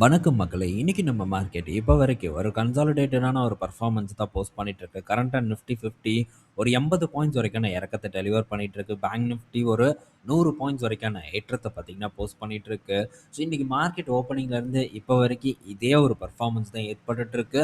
வணக்கம் மக்களை இன்னைக்கு நம்ம மார்க்கெட் இப்போ வரைக்கும் ஒரு கன்சாலிடேட்டடான ஒரு பர்ஃபார்மன்ஸ் தான் போஸ்ட் பண்ணிட்டு இருக்கு. கரண்ட்டா நிஃப்டி 50 ஒரு 80 பாயிண்ட்ஸ் வரைக்கான இறக்கத்தை டெலிவர் பண்ணிட்டு இருக்கு. பேங்க் நிஃப்டி ஒரு நூறு பாயிண்ட்ஸ் வரைக்கான ஏற்றத்தை பார்த்தீங்கன்னா, போஸ்ட் பண்ணிட்டு இருக்கு. ஸோ இன்னைக்கு மார்க்கெட் ஓப்பனிங்லேருந்து இப்போ வரைக்கும் இதே ஒரு பர்ஃபார்மன்ஸ் தான் ஏற்பட்டுட்டு இருக்கு.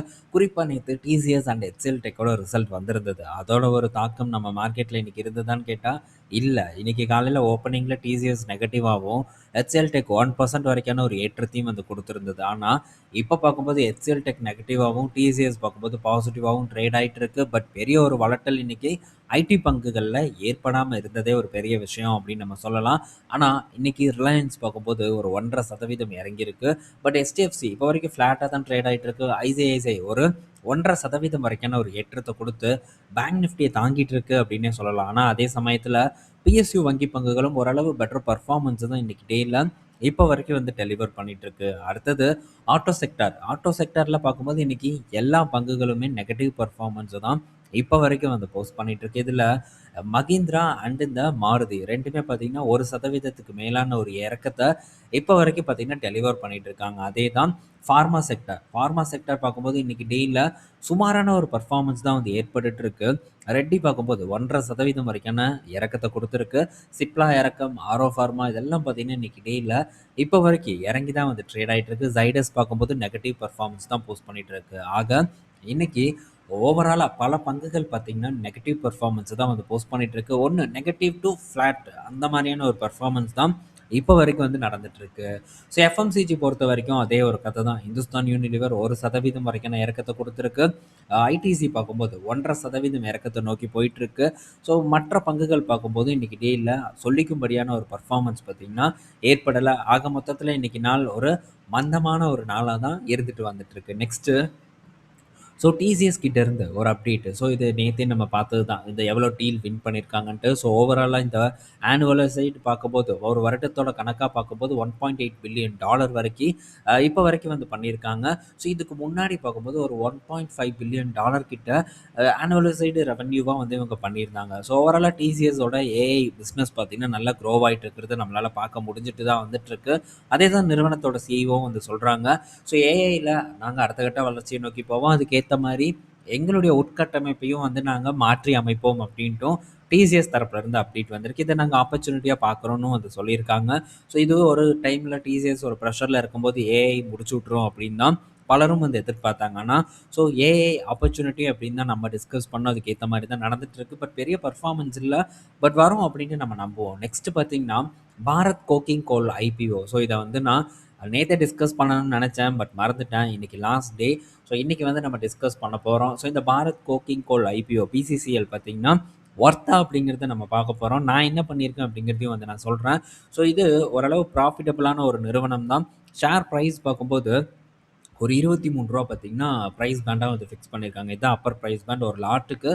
நேற்று டிசிஎஸ் அண்ட் எச்எல் டெக்கோட ரிசல்ட் வந்திருந்தது. அதோட ஒரு தாக்கம் நம்ம மார்க்கெட்டில் இன்னைக்கு இருந்ததான்னு கேட்டால் இல்லை இன்னைக்கு காலையில் ஓப்பனிங்ல டிசிஎஸ் நெகட்டிவாகவும் எச்எல் டெக் ஒன் பர்சன்ட் வரைக்கான ஒரு ஏற்றத்தையும் வந்து கொடுத்துருந்தது ஆனால் இப்போ பார்க்கும்போது எச்எல் டெக் நெகட்டிவாகவும் டிசிஎஸ் பார்க்கும்போது பாசிட்டிவாகவும் ட்ரேட் ஆகிட்டு இருக்கு. பட் பெரிய ஒரு வளட்டல் இன்றைக்கி இன்னைக்கு ஐடி பங்குகளில் ஏற்படாமல் இருந்ததே ஒரு பெரிய விஷயம் அப்படின்னு நம்ம சொல்லலாம். ஆனால் இன்னைக்கு ரிலையன்ஸ் பார்க்கும்போது ஒரு 1.5% இறங்கியிருக்கு. பட் எஸ்டிஎஃப்சி இப்போ வரைக்கும் ஃப்ளாட்டாக தான் ட்ரேட் ஆகிட்டு இருக்கு. ஐசிஐசிஐ ஒரு 1.5% வரைக்கான ஒரு ஏற்றத்தை கொடுத்து பேங்க் நிஃப்டியை தாங்கிட்டு இருக்கு அப்படின்னே சொல்லலாம். ஆனால் அதே சமயத்தில் பிஎஸ்யூ வங்கி பங்குகளும் ஓரளவு பெட்டர் பர்ஃபார்மன்ஸ் தான் இன்றைக்கி டேயில் இப்போ வரைக்கும் வந்து டெலிவர் பண்ணிட்டு இருக்கு. அடுத்தது ஆட்டோ செக்டார். ஆட்டோ செக்டாரில் பார்க்கும்போது இன்னைக்கு எல்லா பங்குகளுமே நெகட்டிவ் பெர்ஃபார்மன்ஸ் தான் இப்போ வரைக்கும் வந்து போஸ்ட் பண்ணிட்டு இருக்கு. இதில் மகிந்திரா அண்ட் இந்த மாருதி ரெண்டுமே பார்த்தீங்கன்னா, ஒரு சதவீதத்துக்கு மேலான ஒரு இறக்கத்தை இப்போ வரைக்கும் பார்த்தீங்கன்னா, டெலிவர் பண்ணிட்டு இருக்காங்க. அதே தான் ஃபார்மா செக்டார். ஃபார்மா செக்டர் பார்க்கும்போது இன்னைக்கு டேல சுமாரான ஒரு பர்ஃபார்மன்ஸ் தான் வந்து ஏற்பட்டு இருக்கு. ரெட்டி பார்க்கும்போது 1.5% வரைக்கான இறக்கத்தை கொடுத்துருக்கு சிப்லா இறக்கம், ஆரோ ஃபார்மா இதெல்லாம் பார்த்தீங்கன்னா, இன்னைக்கு டேல இப்போ வரைக்கும் இறங்கி தான் வந்து ட்ரேட் ஆகிட்டு இருக்கு. ஜைடஸ் பார்க்கும்போது நெகட்டிவ் பர்ஃபார்மன்ஸ் தான் போஸ்ட் பண்ணிட்டு இருக்கு. ஆக, இன்னைக்கு ஓவராலாக பல பங்குகள் பார்த்திங்கன்னா நெகட்டிவ் பெர்ஃபார்மன்ஸ் தான் வந்து போஸ்ட் பண்ணிட்டு இருக்கு. நெகட்டிவ் டு ஃப்ளாட் அந்த மாதிரியான ஒரு பர்ஃபார்மன்ஸ் தான் இப்போ வரைக்கும் வந்து நடந்துட்டு ஸோ எஃப்எம்சிஜி பொறுத்த வரைக்கும் அதே ஒரு கதை தான். இந்துஸ்தான் யூனிலிவர் ஒரு சதவீதம் வரைக்கும் இறக்கத்தை கொடுத்துருக்கு. ஐடிசி பார்க்கும்போது ஒன்றரை சதவீதம் இறக்கத்தை நோக்கி போயிட்டுருக்கு. ஸோ மற்ற பங்குகள் பார்க்கும்போது இன்றைக்கி டேயில் சொல்லிக்கும்படியான ஒரு பர்ஃபார்மன்ஸ் பார்த்திங்கன்னா ஏற்படலை. ஆக மொத்தத்தில் இன்றைக்கி நாள் ஒரு மந்தமான ஒரு நாளாக தான் இருந்துட்டு வந்துட்டுருக்கு. நெக்ஸ்ட்டு ஸோ டிசிஎஸ் கிட்ட இருந்து ஒரு அப்டேட். ஸோ இது நேற்றே நம்ம பார்த்தது தான். இந்த எவ்வளோ டீல் வின் பண்ணியிருக்காங்கன்ட்டு. ஸோ ஓவராலாக இந்த ஆனுவலைஸ்டு பார்க்கும்போது, ஒரு வருடத்தோட கணக்காக பார்க்கும்போது $1.8 பில்லியன் டாலர் வரைக்கும் இப்போ வரைக்கும் வந்து பண்ணியிருக்காங்க. ஸோ இதுக்கு முன்னாடி பார்க்கும்போது ஒரு $1.5 பில்லியன் டாலர் கிட்ட அ சைடு ரெவன்யூவாக வந்து இவங்க பண்ணியிருந்தாங்க. ஸோ ஓவராலாக டிசிஎஸோட ஏஐ பிஸ்னஸ் பார்த்தீங்கன்னா, நல்லா க்ரோவ் ஆகிட்டு இருக்கிறது நம்மளால் பார்க்க முடிஞ்சுட்டு தான் வந்துட்டுருக்கு அதே தான் நிறுவனத்தோட சிஇஓவும் வந்து சொல்கிறாங்க ஸோ ஏஐயில் நாங்கள் அடுத்த கட்ட வளர்ச்சியை நோக்கி போவோம். ஏற்ற மாதிரி எங்களுடைய உட்கட்டமைப்பையும் வந்து நாங்கள் மாற்றி அமைப்போம் அப்படின்ட்டும் டிசிஎஸ் தரப்புலேருந்து அப்டேட் வந்திருக்கு. இதை நாங்கள் ஆப்பர்ச்சுனிட்டியாக பார்க்குறோன்னு வந்து சொல்லியிருக்காங்க. ஸோ இது ஒரு டைமில் டிசிஎஸ் ஒரு ப்ரெஷரில் இருக்கும்போது ஏஐ முடிச்சு விட்டுரும் அப்படின்னு தான் பலரும் வந்து எதிர்பார்த்தாங்க. ஆனா, ஸோ ஏஐ ஆப்பர்ச்சுனிட்டி அப்படின்னு தான் நம்ம டிஸ்கஸ் பண்ணோம். அதுக்கு ஏற்ற மாதிரி தான் நடந்துட்டு இருக்கு. பட் பெரிய பர்ஃபார்மன்ஸ் இல்லை பட் வரும் அப்படின்ட்டு நம்ம நம்புவோம். நெக்ஸ்ட் பார்த்தீங்கன்னா, Bharat coking coal IPO. So இதை வந்து நான் நேத்தே டிஸ்கஸ் பண்ணணும்னு நினச்சேன் பட் மறந்துட்டேன். இன்னைக்கு லாஸ்ட் டே. ஸோ இன்னைக்கு வந்து நம்ம டிஸ்கஸ் பண்ண போகிறோம் ஸோ இந்த பாரத் கோக்கிங் கோல் ஐபிஓ பிசிசிஎல் பார்த்தீங்கன்னா, ஒர்த்தா அப்படிங்கிறத நம்ம பார்க்க போகிறோம் நான் என்ன பண்ணியிருக்கேன் அப்படிங்கிறதையும் வந்து நான் சொல்கிறேன் ஸோ இது ஓரளவு ப்ராஃபிட்டபுளான ஒரு நிறுவனம் தான். ஷேர் ப்ரைஸ் பார்க்கும்போது ஒரு இருபத்தி மூணு ரூபா பார்த்தீங்கன்னா, ப்ரைஸ் பேண்டாக வந்து ஃபிக்ஸ் பண்ணியிருக்காங்க. இதுதான் அப்பர் ப்ரைஸ் பேண்ட். ஒரு லாட்டுக்கு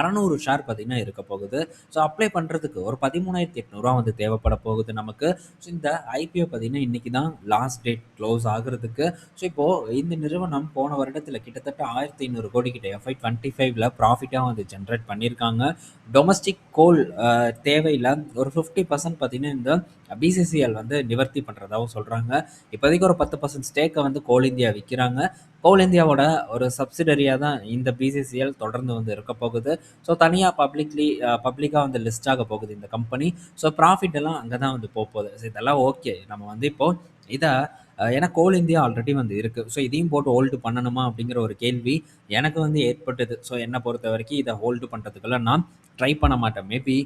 600 ஷேர் பார்த்தீங்கன்னா இருக்க போகுது. ஸோ அப்ளை பண்ணுறதுக்கு ஒரு பதிமூணாயிரத்தி எட்நூறுவா வந்து தேவைப்பட போகுது நமக்கு. ஸோ இந்த ஐபிஓ பார்த்தீங்கன்னா, இன்னைக்கு தான் லாஸ்ட் டேட் க்ளோஸ் ஆகுறதுக்கு. ஸோ இப்போது இந்த நிறுவனம் போன வருடத்தில் கிட்டத்தட்ட 1,500 கோடி கிட்ட எஃப்ஐ 25ல ப்ராஃபிட்டா வந்து ஜென்ரேட் பண்ணியிருக்காங்க. டொமஸ்டிக் கோல் தேவையில் ஒரு 50% பார்த்தீங்கன்னா, இந்த பிசிசிஎல் வந்து நிவர்த்தி பண்ணுறதாகவும் சொல்கிறாங்க இப்போதைக்கு ஒரு பத்து பர்சன்ட் ஸ்டேக்கை வந்து கோல் இந்தியா விற்கிறாங்க கோல் இந்தியாவோட ஒரு சப்சிடரியாக தான் இந்த பிசிசிஎல் தொடர்ந்து வந்து இருக்க போகுது. ஸோ தனியாக பப்ளிக்லி பப்ளிக்காக வந்து லிஸ்ட் ஆக போகுது இந்த கம்பெனி. ஸோ ப்ராஃபிட் எல்லாம் அங்கே தான் வந்து போக போகுது ஸோ இதெல்லாம் ஓகே. நம்ம வந்து இப்போ இதை ஏன்னா கோல் இந்தியா ஆல்ரெடி வந்து இருக்குது ஸோ இதையும் போட்டு ஹோல்டு பண்ணணுமா அப்படிங்கிற ஒரு கேள்வி எனக்கு வந்து ஏற்பட்டது. ஸோ என்னை பொறுத்த வரைக்கும் இதை ஹோல்டு பண்றதுக்கெல்லாம் நான் ட்ரை பண்ண மாட்டேன். மேபி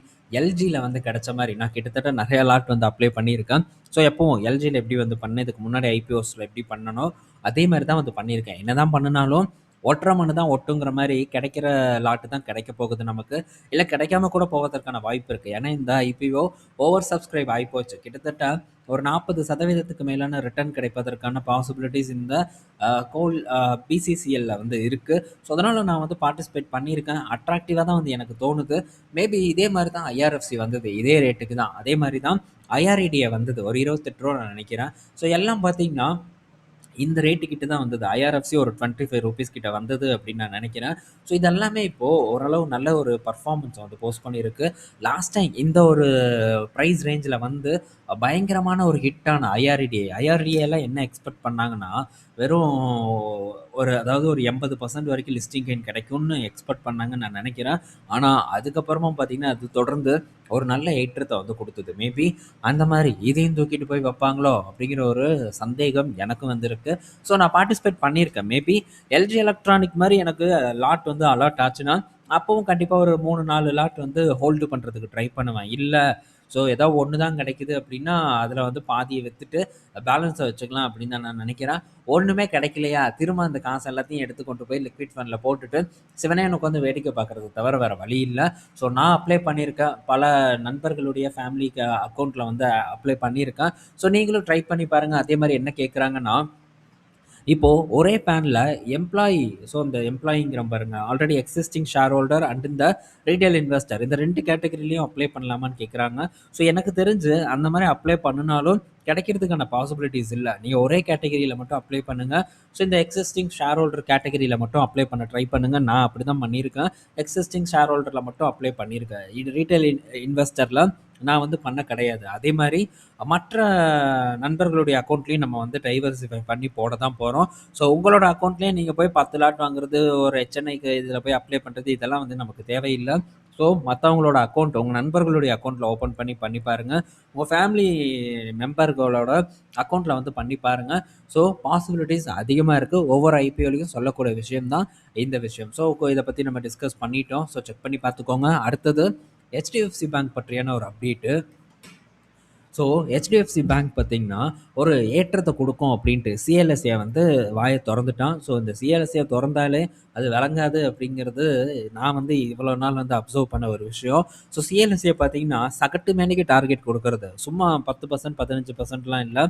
எல்ஜியில் வந்து கிடைச்ச மாதிரி நான் கிட்டத்தட்ட நிறைய லாட் வந்து அப்ளை பண்ணியிருக்கேன். ஸோ எப்போவும் எல்ஜியில் எப்படி வந்து பண்ணேன், இதுக்கு முன்னாடி ஐபிஓஸில் எப்படி பண்ணனோ, அதே மாதிரி தான் வந்து பண்ணியிருக்கேன். என்ன தான் பண்ணுனாலும் ஒட்டுற மண்ணு தான் ஒட்டுங்கிற மாதிரி கிடைக்கிற லாட்டு தான் கிடைக்க போகுது நமக்கு. இல்லை கிடைக்காம கூட போவதற்கான வாய்ப்பு இருக்குது ஏன்னா இந்த ஐபிஓ ஓவர் சப்ஸ்கிரைப் ஆயிப்போச்சு. கிட்டத்தட்ட ஒரு 40% மேலான ரிட்டர்ன் கிடைப்பதற்கான பாசிபிலிட்டிஸ் இந்த கோல் பிசிசிஎல்ல வந்து இருக்கு. ஸோ அதனால நான் வந்து பார்ட்டிசிபேட் பண்ணியிருக்கேன். அட்ராக்டிவாக தான் வந்து எனக்கு தோணுது. மேபி இதே மாதிரி தான் ஐஆர்எஃப்சி வந்தது. இதே ரேட்டுக்கு தான். அதே மாதிரி தான் ஐஆர்ஐடிஏ வந்தது. ஒரு இருபத்தெட்டு ரூபா நான் நினைக்கிறேன் ஸோ எல்லாம் பார்த்தீங்கன்னா இந்த ரேட்டு கிட்ட தான் வந்தது. ஐஆர்எஃப்சி ஒரு ₹25 கிட்ட வந்தது அப்படின்னு நான் நினைக்கிறேன் ஸோ இதெல்லாமே இப்போது ஓரளவு நல்ல ஒரு பர்ஃபார்மன்ஸ் வந்து போஸ்ட் பண்ணியிருக்கு. லாஸ்ட் டைம் இந்த ஒரு ப்ரைஸ் ரேஞ்சில் வந்து பயங்கரமான ஒரு ஹிட்டான ஐஆர்டிஏ ஐஆர்டிஏலாம் என்ன எக்ஸ்பெக்ட் பண்ணாங்கன்னா வெறும் ஒரு அதாவது ஒரு எண்பது பர்சன்ட் வரைக்கும் லிஸ்டிங் கெயின் கிடைக்கும்னு எக்ஸ்பெக்ட் பண்ணாங்கன்னு நான் நினைக்கிறேன். ஆனால் அதுக்கப்புறமா பார்த்தீங்கன்னா அது தொடர்ந்து ஒரு நல்ல ஏற்றத்தை வந்து கொடுத்தது. மேபி அந்த மாதிரி இதையும் தூக்கிட்டு போய் வைப்பாங்களோ அப்படிங்கிற ஒரு சந்தேகம் எனக்கு வந்திருக்கு. ஸோ நான் பார்ட்டிசிபேட் பண்ணியிருக்கேன். மேபி எல்ஜி எலக்ட்ரானிக் மாதிரி எனக்கு லாட் வந்து அலாட் ஆச்சுன்னா அப்பவும் கண்டிப்பாக ஒரு மூணு நாலு லாட் வந்து ஹோல்டு பண்ணுறதுக்கு ட்ரை பண்ணுவேன். இல்லை ஸோ ஏதாவது ஒன்று தான் கிடைக்குது அப்படின்னா அதில் வந்து பாதியை விற்றுட்டு பேலன்ஸை வச்சுக்கலாம் அப்படின்னு தான் நான் நினைக்கிறேன். ஒன்றுமே கிடைக்கலையா? திரும்ப அந்த காசு எல்லாத்தையும் எடுத்து கொண்டு போய் லிக்விட் ஃபண்டில் போட்டுட்டு சிவனேனுக்கு வந்து வேடிக்கை பார்க்குறது தவிர வேறு வழி இல்லை. ஸோ நான் அப்ளை பண்ணியிருக்கேன். பல நண்பர்களுடைய ஃபேமிலிக்கு அக்கௌண்ட்டில் வந்து அப்ளை பண்ணியிருக்கேன். ஸோ நீங்களும் ட்ரை பண்ணி பாருங்கள் அதே மாதிரி என்ன கேட்குறாங்கன்னா இப்போது ஒரே பேனில் எம்ப்ளாயி ஸோ இந்த எம்ப்ளாயிங்கிற பாருங்க already existing shareholder and இந்த ரீட்டைல் இன்வெஸ்டர் இந்த ரெண்டு கேட்டகரிலையும் அப்ளை பண்ணலாமான்னு கேட்குறாங்க ஸோ எனக்கு தெரிஞ்சு அந்த மாதிரி அப்ளை பண்ணினாலும் கிடைக்கிறதுக்கான பாசிபிலிட்டிஸ் இல்லை. நீங்கள் ஒரே கேட்டகரியில் மட்டும் அப்ளை பண்ணுங்கள் ஸோ இந்த எக்ஸிஸ்டிங் ஷேர் ஹோல்டர் கேட்டகரியில் மட்டும் அப்ளை பண்ண ட்ரை பண்ணுங்கள் நான் அப்படி தான் பண்ணியிருக்கேன். எக்ஸிஸ்டிங் ஷேர் ஹோல்டரில் மட்டும் அப்ளை பண்ணியிருக்கேன். இது ரீட்டைல் இன்வெஸ்டரில் நான் வந்து பண்ண கிடையாது. அதே மாதிரி மற்ற நண்பர்களுடைய அக்கௌண்ட்லேயும் நம்ம வந்து டைவர்சிஃபை பண்ணி போட தான் போகிறோம் ஸோ உங்களோட அக்கௌண்ட்லேயே நீங்கள் போய் பத்து லாட் வாங்குறது ஒரு ஹெச்என்ஐக்கு இதில் போய் அப்ளை பண்ணுறது இதெல்லாம் வந்து நமக்கு தேவையில்லை. ஸோ மற்றவங்களோட அக்கௌண்ட் உங்கள் நண்பர்களுடைய அக்கௌண்ட்டில் ஓப்பன் பண்ணி பண்ணி பாருங்கள் உங்கள் ஃபேமிலி மெம்பர்களோட அக்கௌண்ட்டில் வந்து பண்ணி பாருங்கள் ஸோ பாசிபிலிட்டிஸ் அதிகமாக இருக்குது ஒவ்வொரு ஐபிஓலையும் சொல்லக்கூடிய விஷயம் தான் இந்த விஷயம். ஸோ இதை பற்றி நம்ம டிஸ்கஸ் பண்ணிட்டோம். ஸோ செக் பண்ணி பார்த்துக்கோங்க. அடுத்தது ஹெச்டிஎஃப்சி பேங்க் பற்றியான ஒரு அப்டேட்டு ஸோ ஹெச்டிஎஃப்சி பேங்க் பார்த்திங்கன்னா ஒரு ஏற்றத்தை கொடுக்கும் அப்படின்ட்டு சிஎல்எஸ்ஏ வந்து வாயை திறந்துட்டான். ஸோ இந்த சிஎல்எஸ்ஏ திறந்தாலே அது விளங்காது அப்படிங்கிறது நான் வந்து இவ்வளோ நாள் வந்து அப்சர்வ் பண்ண ஒரு விஷயம். ஸோ சிஎல்எஸ்ஏ பார்த்தீங்கன்னா சகட்டு மேனிக்கு டார்கெட் கொடுக்கறது. சும்மா பத்து பர்சன்ட் பதினஞ்சு பர்சன்ட்லாம் இல்லை.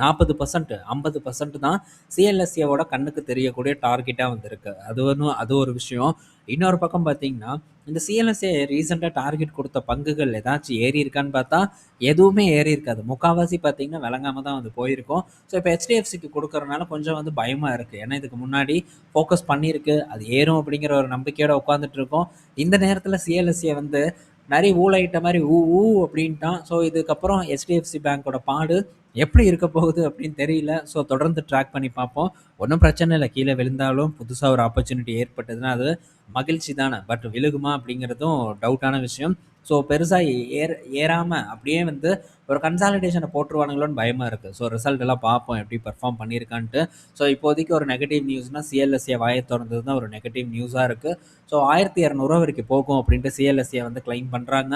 நாற்பது பர்சன்ட் ஐம்பது பர்சன்ட் தான் சிஎல்எஸ்ஏவோட கண்ணுக்கு தெரியக்கூடிய டார்கெட்டாக வந்திருக்கு. அது ஒன்றும் அது ஒரு விஷயம். இன்னொரு பக்கம் பார்த்தீங்கன்னா இந்த சிஎல்எஸ்ஏ ரீசெண்டாக டார்கெட் கொடுத்த பங்குகள் ஏதாச்சும் ஏறி இருக்கான்னு பார்த்தா எதுவுமே ஏறி இருக்காது. முக்கால்வாசி பார்த்தீங்கன்னா விளங்காம தான் வந்து போயிருக்கோம். ஸோ இப்போ ஹெச்டிஎஃப்சிக்கு கொடுக்குறனால கொஞ்சம் வந்து பயமாக இருக்குது ஏன்னா இதுக்கு முன்னாடி ஃபோக்கஸ் பண்ணியிருக்கு. அது ஏறும் அப்படிங்கிற ஒரு நம்பிக்கையோடு உட்காந்துட்டு இருக்கோம் இந்த நேரத்தில் சிஎல்எஸ்ஏ வந்து நிறைய ஊழலிட்ட மாதிரி ஊ ஊ அப்படின்ட்டான். ஸோ இதுக்கப்புறம் ஹெச்டிஎஃப்சி பேங்க்கோட பாடு எப்படி இருக்க போகுது அப்படின்னு தெரியல. ஸோ தொடர்ந்து ட்ராக் பண்ணி பார்ப்போம். ஒன்றும் பிரச்சனை இல்லை. கீழே விழுந்தாலும் புதுசாக ஒரு ஆப்பர்ச்சுனிட்டி ஏற்பட்டதுன்னா அது மகிழ்ச்சி தானே? பட் விழுகுமா அப்படிங்கிறதும் டவுட்டான விஷயம். ஸோ பெருசாக ஏற ஏறாமல் அப்படியே வந்து ஒரு கன்சாலிடேஷனை போட்டுருவானுங்களோன்னு பயமாக இருக்குது ஸோ ரிசல்ட் எல்லாம் பார்ப்போம் எப்படி பர்ஃபார்ம் பண்ணியிருக்கான்ட்டு. ஸோ இப்போதைக்கு ஒரு நெகட்டிவ் நியூஸ்னால் சிஎல்எஸ்ஏ வாயை திறந்தது தான் ஒரு நெகட்டிவ் நியூஸாக இருக்குது ஸோ ஆயிரத்தி இரநூறுவா வரைக்கும் போகும் அப்படின்ட்டு சிஎல்எஸ்ஏ வந்து கிளைம் பண்ணுறாங்க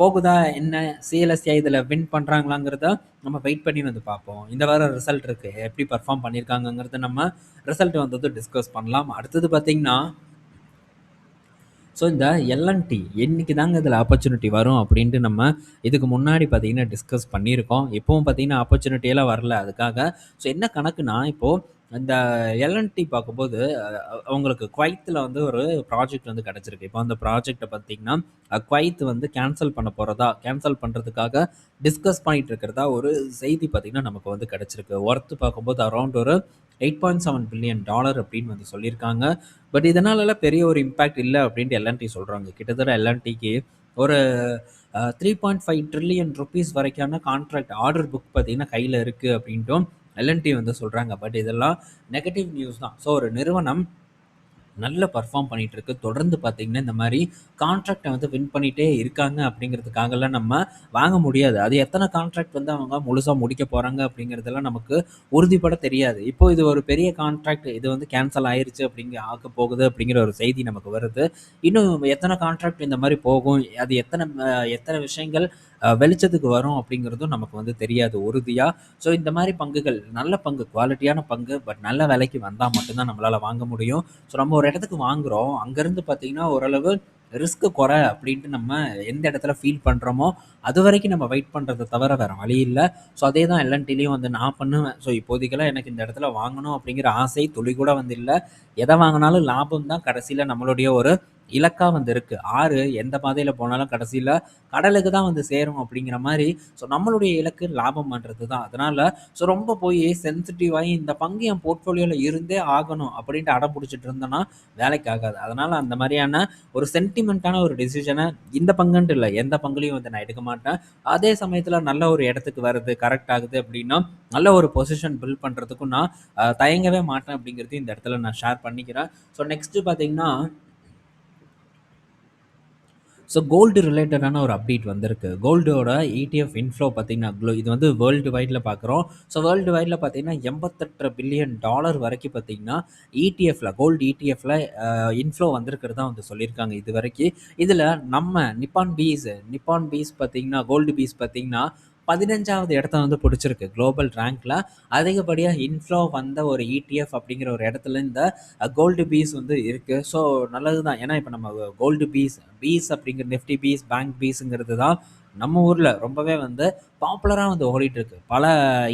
போகுதா என்ன சிஎல்எஸ்ஏ இதில் வின் பண்ணுறாங்களாங்கிறத நம்ம வெயிட் பண்ணி வந்து பார்ப்போம். இந்த வாரம் ரிசல்ட் இருக்குது எப்படி பர்ஃபார்ம் பண்ணியிருக்காங்கங்கிறத நம்ம ரிசல்ட் வந்தது டிஸ்கஸ் பண்ணலாம். அடுத்தது பார்த்திங்கன்னா ஸோ இந்த எல்என்டி என்றைக்கு தாங்க இதில் ஆப்பர்ச்சுனிட்டி வரும் அப்படின்ட்டு நம்ம இதுக்கு முன்னாடி பார்த்தீங்கன்னா டிஸ்கஸ் பண்ணியிருக்கோம். இப்போவும் பார்த்தீங்கன்னா ஆப்பர்ச்சுனிட்டியெல்லாம் வரல. அதுக்காக ஸோ என்ன கணக்குனா இப்போது இந்த எல்என்டி பார்க்கும்போது அவங்களுக்கு குவைத்தில் வந்து ஒரு ப்ராஜெக்ட் வந்து கிடச்சிருக்கு. இப்போ அந்த ப்ராஜெக்டை பார்த்திங்கன்னா குவைத் வந்து கேன்சல் பண்ண போகிறதா கேன்சல் பண்ணுறதுக்காக டிஸ்கஸ் பண்ணிகிட்டு இருக்கிறதா ஒரு செய்தி பார்த்திங்கன்னா நமக்கு வந்து கிடச்சிருக்கு. ஒர்த்து பார்க்கும்போது அரௌண்ட் ஒரு eight point seven billion dollar அப்படின்னு வந்து சொல்லியிருக்காங்க. பட் இதனாலலாம் பெரிய ஒரு இம்பேக்ட் இல்லை அப்படின்ட்டு எல்என்டி சொல்கிறாங்க கிட்டத்தட்ட எல்என்டிக்கு ஒரு three point five trillion rupees வரைக்கான contract order book பார்த்திங்கன்னா கையில் இருக்குது அப்படின்ட்டும் எல்என்டி வந்து சொல்கிறாங்க பட் இதெல்லாம் நெகட்டிவ் நியூஸ் தான். ஸோ ஒரு நிறுவனம் நல்ல பர்ஃபார்ம் பண்ணிகிட்டு இருக்கு தொடர்ந்து பார்த்திங்கன்னா இந்த மாதிரி கான்ட்ராக்டை வந்து வின் பண்ணிகிட்டே இருக்காங்க அப்படிங்கிறதுக்காகலாம் நம்ம வாங்க முடியாது. அது எத்தனை கான்ட்ராக்ட் வந்து அவங்க முழுசாக முடிக்க போகிறாங்க அப்படிங்கிறதெல்லாம் நமக்கு உறுதிப்பட தெரியாது. இப்போ இது ஒரு பெரிய கான்ட்ராக்ட் இது வந்து கேன்சல் ஆயிருச்சு அப்படிங்க ஆக்க போகுது அப்படிங்கிற ஒரு செய்தி நமக்கு வருது. இன்னும் எத்தனை கான்ட்ராக்ட் இந்த மாதிரி போகும்? அது எத்தனை எத்தனை விஷயங்கள் வெளிச்சத்துக்கு வரும் அப்படிங்கிறதும் நமக்கு வந்து தெரியாது உறுதியாக ஸோ இந்த மாதிரி பங்குகள் நல்ல பங்கு குவாலிட்டியான பங்கு பட் நல்ல விலைக்கு வந்தால் மட்டும்தான் நம்மளால் வாங்க முடியும். ஸோ நம்ம ஒரு இடத்துக்கு வாங்குகிறோம் அங்கேருந்து பார்த்திங்கன்னா ஓரளவு ரிஸ்க்கு குறை அப்படின்ட்டு நம்ம எந்த இடத்துல ஃபீல் பண்ணுறோமோ அது வரைக்கும் நம்ம வெயிட் பண்ணுறதை தவிர வேறு வழி இல்லை. ஸோ அதே தான் எல்என்டிலையும் வந்து நான் பண்ணுவேன். ஸோ இப்போதைக்கெல்லாம் எனக்கு இந்த இடத்துல வாங்கணும் அப்படிங்கிற ஆசை துளி கூட வந்து இல்லை. எதை வாங்கினாலும் லாபம் தான் கடைசியில் நம்மளுடைய ஒரு இலக்காக வந்து இருக்குது ஆறு எந்த பாதையில் போனாலும் கடைசியில் கடலுக்கு தான் வந்து சேரும் அப்படிங்கிற மாதிரி ஸோ நம்மளுடைய இலக்கு லாபம் பண்ணுறது தான். அதனால் ஸோ ரொம்ப போய் சென்சிட்டிவாகி இந்த பங்கு என் போர்ட்ஃபோலியோவில் இருந்தே ஆகணும் அப்படின்ட்டு அடம் பிடிச்சிட்டு இருந்தேன்னா வேலைக்கு ஆகாது. அதனால் அந்த மாதிரியான ஒரு சென்டிமெண்ட்டான ஒரு டிசிஷனை இந்த பங்குன்ட்டு இல்லை எந்த பங்குலையும் வந்து நான் எடுக்க மாட்டேன். அதே சமயத்தில் நல்ல ஒரு இடத்துக்கு வருது, கரெக்ட் ஆகுது அப்படின்னா, நல்ல ஒரு பொசிஷன் பில்ட் பண்ணுறதுக்கும் நான் தயங்கவே மாட்டேன் அப்படிங்கிறது இந்த இடத்துல நான் ஷேர் பண்ணிக்கிறேன். ஸோ நெக்ஸ்ட்டு பார்த்தீங்கன்னா ஸோ கோல்டு ரிலேட்டடான ஒரு அப்டேட் வந்திருக்கு. கோல்டோட இடிஎஃப் இன்ஃப்ளோ பார்த்தீங்கன்னா, இது வந்து வேர்ல்டு வைடில் பார்க்குறோம். ஸோ வேர்ல்டு வைடில் பார்த்தீங்கன்னா, 88 பில்லியன் டாலர் வரைக்கும் பார்த்தீங்கன்னா, இடிஎஃப்பில் கோல்டு இடிஎஃப்பில் இன்ஃப்ளோ இன்ஃப்ளோ வந்திருக்கிறதா வந்து சொல்லியிருக்காங்க இதுவரைக்கும். இதில் நம்ம நிப்பான் பீஸ் நிப்பான் பீஸ் பார்த்தீங்கன்னா, கோல்டு பீஸ் பார்த்தீங்கன்னா, 15வது இடத்த வந்து பிடிச்சிருக்கு குளோபல் ரேங்க்ல. அதிகப்படியாக இன்ஃப்ளோ வந்த ஒரு இடிஎஃப் அப்படிங்கிற ஒரு இடத்துல இந்த கோல்டு பீஸ் வந்து இருக்கு. ஸோ நல்லது தான். ஏன்னா இப்போ நம்ம கோல்டு பீஸ் பீஸ் அப்படிங்கிற நிஃப்டி பீஸ், பேங்க் பீஸுங்கிறது தான் நம்ம ஊரில் ரொம்பவே வந்து பாப்புலராக வந்து ஓடிட்டுருக்கு பல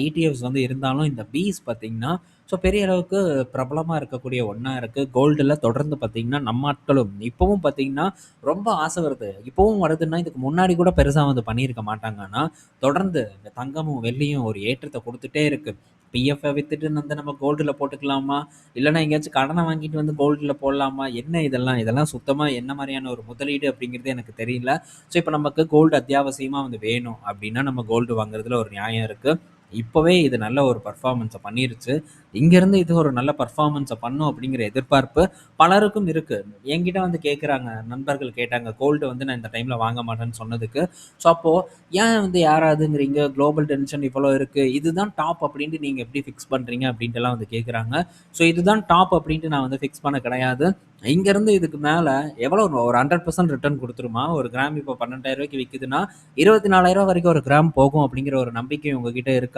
இடிஎஃப்ஸ் வந்து இருந்தாலும் இந்த பீஸ் பார்த்தீங்கன்னா, ஸோ பெரிய அளவுக்கு பிரபலமாக இருக்கக்கூடிய ஒன்றா இருக்குது கோல்டில் தொடர்ந்து பார்த்தீங்கன்னா, நம்ம ஆட்களும் இப்போவும் பார்த்தீங்கன்னா, ரொம்ப ஆசை வருது. இப்போவும் வருதுன்னா, இதுக்கு முன்னாடி கூட பெருசாக வந்து பண்ணியிருக்க மாட்டாங்கன்னா தொடர்ந்து இந்த தங்கமும், வெள்ளியும் ஒரு ஏற்றத்தை கொடுத்துட்டே இருக்குது பிஎஃப்பை வித்துட்டு வந்து நம்ம கோல்டில் போட்டுக்கலாமா? இல்லைனா எங்கேயாச்சும் கடனை வாங்கிட்டு வந்து கோல்டில் போடலாமா? என்ன இதெல்லாம்? இதெல்லாம் சுத்தமாக என்ன மாதிரியான ஒரு முதலீடு அப்படிங்கிறது எனக்கு தெரியல. ஸோ இப்போ நமக்கு கோல்டு அத்தியாவசியமாக வந்து வேணும் அப்படின்னா, நம்ம கோல்டு வாங்குறதுல ஒரு நியாயம் இருக்குது இப்போவே இது நல்ல ஒரு பர்ஃபார்மன்ஸை பண்ணிருச்சு. இங்கேருந்து இது ஒரு நல்ல பர்ஃபார்மன்ஸை பண்ணும் அப்படிங்கிற எதிர்பார்ப்பு பலருக்கும் இருக்குது என்கிட்ட வந்து கேட்குறாங்க, நண்பர்கள் கேட்டாங்க. கோல்டு வந்து நான் இந்த டைமில் வாங்க மாட்டேன்னு சொன்னதுக்கு. ஸோ அப்போது ஏன் வந்து யாராதுங்கிறீங்க? குளோபல் டென்ஷன் இவ்வளோ இருக்குது இதுதான் டாப் அப்படின்ட்டு நீங்கள் எப்படி ஃபிக்ஸ் பண்ணுறீங்க அப்படின்ட்டுலாம் வந்து கேட்குறாங்க. ஸோ இதுதான் டாப் அப்படின்ட்டு நான் வந்து ஃபிக்ஸ் பண்ண கிடையாது. இங்கேருந்து இதுக்கு மேலே எவ்வளோ ஒரு 100% ரிட்டர்ன் கொடுத்துருமா ஒரு கிராம் இப்போ ரூ. 12,000க்கு விக்குதுன்னா, ரூ. 24,000 வரைக்கும் ஒரு கிராம் போகும் அப்படிங்கிற ஒரு நம்பிக்கை உங்ககிட்ட இருக்கா?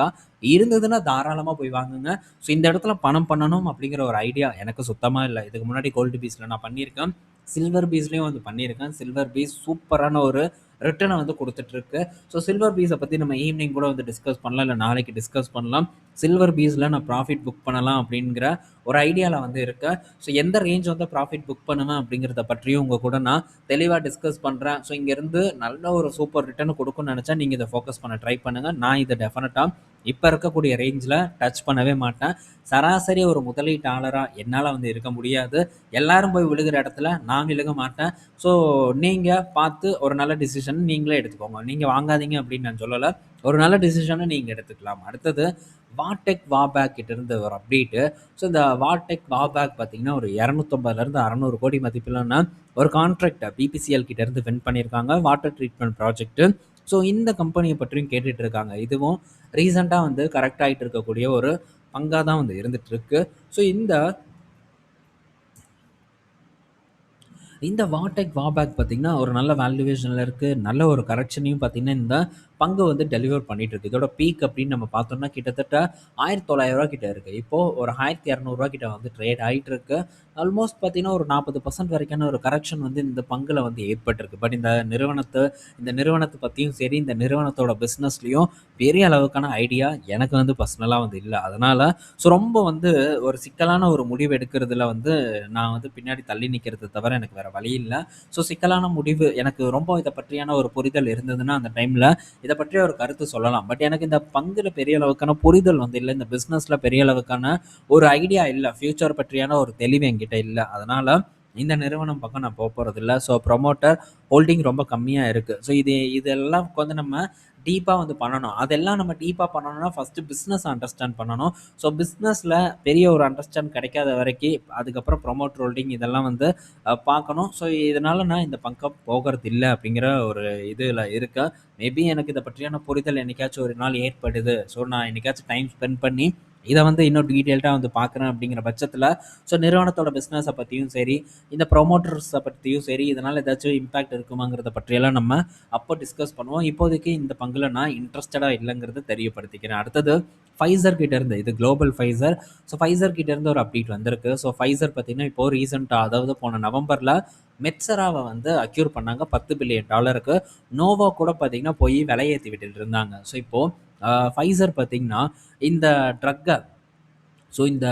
இருந்ததுன்னா தாராளமாக போய் வாங்குங்க. ஸோ இந்த இடத்துல பணம் பண்ணணும் அப்படிங்கிற ஒரு ஐடியா எனக்கு சுத்தமாக இல்லை இதுக்கு முன்னாடி கோல்டு பீஸில் நான் பண்ணியிருக்கேன். சில்வர் பீஸ்லேயும் வந்து பண்ணியிருக்கேன். சில்வர் பீஸ் சூப்பரான ஒரு ரிட்டர்னை வந்து கொடுத்துட்ருக்கு ஸோ சில்வர் பீஸை பற்றி நம்ம ஈவினிங் கூட வந்து டிஸ்கஸ் பண்ணலாம். இல்லை நாளைக்கு டிஸ்கஸ் பண்ணலாம். சில்வர் பீஸில் நான் ப்ராஃபிட் புக் பண்ணலாம் அப்படிங்கிற ஒரு ஐடியாவில் வந்து இருக்கேன். ஸோ எந்த ரேஞ்ச் வந்து ப்ராஃபிட் புக் பண்ணுவேன் அப்படிங்கிறத பற்றியும் உங்கள் கூட நான் தெளிவாக டிஸ்கஸ் பண்ணுறேன் ஸோ இங்கேருந்து நல்ல ஒரு சூப்பர் ரிட்டர்ன் குடுக்கும்னு நினச்சா நீங்கள் இதை ஃபோக்கஸ் பண்ண ட்ரை பண்ணுங்கள் நான் இதை டெஃபினட்டாக இப்போ இருக்கக்கூடிய ரேஞ்சில் டச் பண்ணவே மாட்டேன். சராசரி ஒரு முதலீட்டாளராக என்னால் வந்து இருக்க முடியாது. எல்லாரும் போய் விழுகிற இடத்துல நான் விழுக மாட்டேன். ஸோ நீங்கள் பார்த்து ஒரு நல்ல டிசிஷன் நீங்களே எடுத்துக்கோங்க. நீங்கள் வாங்காதீங்க அப்படின்னு நான் சொல்லலை ஒரு நல்ல டிசிஷனை நீங்கள் எடுத்துக்கலாம். அடுத்தது வாடெக், வாபேக் கிட்ட இருந்து ஒரு அப்டேட்டு. ஸோ இந்த வாடெக், வாபேக் பார்த்தீங்கன்னா, ஒரு 250லருந்து 600 கோடி மதிப்பிலான ஒரு கான்ட்ராக்டை பிபிசிஎல் கிட்ட இருந்து வின் பண்ணியிருக்காங்க. Water treatment project. ஸோ இந்த கம்பெனியை பற்றியும் கேட்டுட்டு இருக்காங்க. இதுவும் ரீசென்ட்டா வந்து கரெக்ட் ஆயிட்டு இருக்கக்கூடிய ஒரு பங்காக தான் வந்து இருந்துட்டு இருக்கு. ஸோ இந்த இந்த வாடெக், வாபேக் பார்த்தீங்கன்னா, ஒரு நல்ல வேல்யூவேஷன்ல இருக்கு. நல்ல ஒரு கரெக்ஷனையும் பார்த்தீங்கன்னா, இந்த பங்கு வந்து டெலிவர் பண்ணிட்டு இருக்கு. இதோட பீக் அப்படின்னு நம்ம பார்த்தோம்னா, கிட்டத்தட்ட ஆயிரத்தி 1,900 கிட்ட இருக்கு. இப்போ ஒரு ஆயிரத்தி இரநூறுவா கிட்ட வந்து ட்ரேட் ஆகிட்டு இருக்கு. ஆல்மோஸ்ட் பார்த்தீங்கன்னா, ஒரு 40% வரைக்கான ஒரு கரெக்ஷன் வந்து இந்த பங்கில் வந்து ஏற்பட்டிருக்கு. பட் இந்த நிறுவனத்தை இந்த நிறுவனத்தை பற்றியும் சரி, இந்த நிறுவனத்தோட பிஸ்னஸ்லையும் பெரிய அளவுக்கான ஐடியா எனக்கு வந்து பர்சனலாக வந்து இல்லை அதனால் ஸோ ரொம்ப வந்து ஒரு சிக்கலான ஒரு முடிவு எடுக்கிறதுல வந்து நான் வந்து பின்னாடி தள்ளி நிற்கிறது தவிர எனக்கு வேறு வழி இல்லை ஸோ சிக்கலான முடிவு எனக்கு ரொம்ப இதை பற்றியான ஒரு புரிதல் இருந்ததுன்னா, அந்த டைமில் இதை பற்றிய ஒரு கருத்து சொல்லலாம். பட் எனக்கு இந்த பங்கில் பெரிய அளவுக்கான புரிதல் வந்து இல்லை. இந்த பிஸ்னஸில் பெரிய அளவுக்கான ஒரு ஐடியா இல்லை. ஃபியூச்சர் பற்றியான ஒரு தெளிவு என்கிட்ட இல்லை. அதனால் இந்த நிறுவனம் பக்கம் நான் போக போகிறதில்ல ஸோ ப்ரொமோட்டர் ஹோல்டிங் ரொம்ப கம்மியாக இருக்குது ஸோ இது இதெல்லாம் வந்து நம்ம டீப்பாக வந்து பண்ணணும். அதெல்லாம் நம்ம டீப்பாக பண்ணணும்னா, ஃபர்ஸ்ட்டு பிஸ்னஸ் அண்டர்ஸ்டாண்ட் பண்ணணும். ஸோ பிஸ்னஸில் பெரிய ஒரு அண்டர்ஸ்டாண்ட் கிடைக்காத வரைக்கும் அதுக்கப்புறம் ப்ரொமோட் ஹோல்டிங் இதெல்லாம் வந்து பார்க்கணும். ஸோ இதனால் நான் இந்த பங்கம் போகிறது இல்லை அப்படிங்கிற ஒரு இதில் இருக்கேன். மேபி எனக்கு இதை பற்றியான புரிதல் என்னைக்காச்சும் ஒரு நாள் ஏற்படுது. ஸோ நான் என்னைக்காச்சும் டைம் ஸ்பெண்ட் பண்ணி, இதை வந்து இன்னும் டீட்டெயில்டாக வந்து பார்க்குறேன் அப்படிங்கிற பட்சத்தில் ஸோ நிறுவனத்தோட பிஸ்னஸை பற்றியும் சரி, இந்த ப்ரொமோட்டர்ஸை பற்றியும் சரி, இதனால் ஏதாச்சும் இம்பாக்ட் இருக்குமாங்கிறத பற்றியெல்லாம் நம்ம அப்போ டிஸ்கஸ் பண்ணுவோம். இப்போதைக்கு இந்த பங்கில் நான் இன்ட்ரெஸ்டடாக இல்லைங்கிறத தெரியப்படுத்திக்கிறேன். அடுத்தது ஃபைசர் இருந்து இது குளோபல் ஃபைசர். ஸோ ஃபைசர் இருந்து ஒரு அப்டேட் வந்திருக்கு. ஸோ ஃபைசர் பார்த்தீங்கன்னா, இப்போ ரீசெண்டாக அதாவது போன நவம்பரில் மெட்சராவை வந்து அக்யூர் பண்ணாங்க $10 பில்லியன் டாலருக்கு. நோவா கூட பார்த்திங்கன்னா போய் விலையேற்றி விட்டுட்டு இருந்தாங்க. ஸோ இப்போது ஃபைசர் பார்த்தீங்கன்னா, இந்த ட்ரக்கை ஸோ இந்த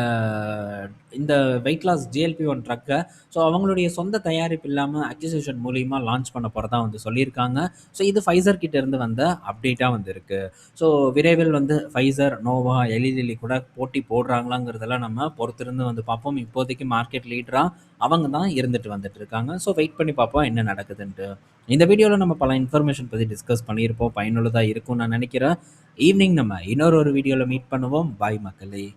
இந்த வெயிட் லாஸ் ஜிஎல்பி ஒன் ட்ரக்கை ஸோ அவங்களுடைய சொந்த தயாரிப்பு இல்லாமல் அக்யூசேஷன் மூலியமாக லான்ச் பண்ண போகிறதா வந்து சொல்லியிருக்காங்க. ஸோ இது ஃபைசர் கிட்டேருந்து வந்த அப்டேட்டாக வந்துருக்கு. ஸோ விரைவில் வந்து ஃபைசர் நோவா எலிலிலி கூட போட்டி போடுறாங்களாங்கிறதெல்லாம் நம்ம பொறுத்திருந்து வந்து பார்ப்போம். இப்போதைக்கு மார்க்கெட் லீடராக அவங்க தான் இருந்துட்டு வந்துட்டு இருக்காங்க. ஸோ வெயிட் பண்ணி பார்ப்போம் என்ன நடக்குதுன்ட்டு. இந்த வீடியோவில் நம்ம பல இன்ஃபர்மேஷன் பற்றி டிஸ்கஸ் பண்ணியிருப்போம். பயனுள்ளதாக இருக்கும்னு நான் நினைக்கிறேன். ஈவினிங் நம்ம இன்னொரு ஒரு வீடியோவில் மீட் பண்ணுவோம். பாய் மக்களே.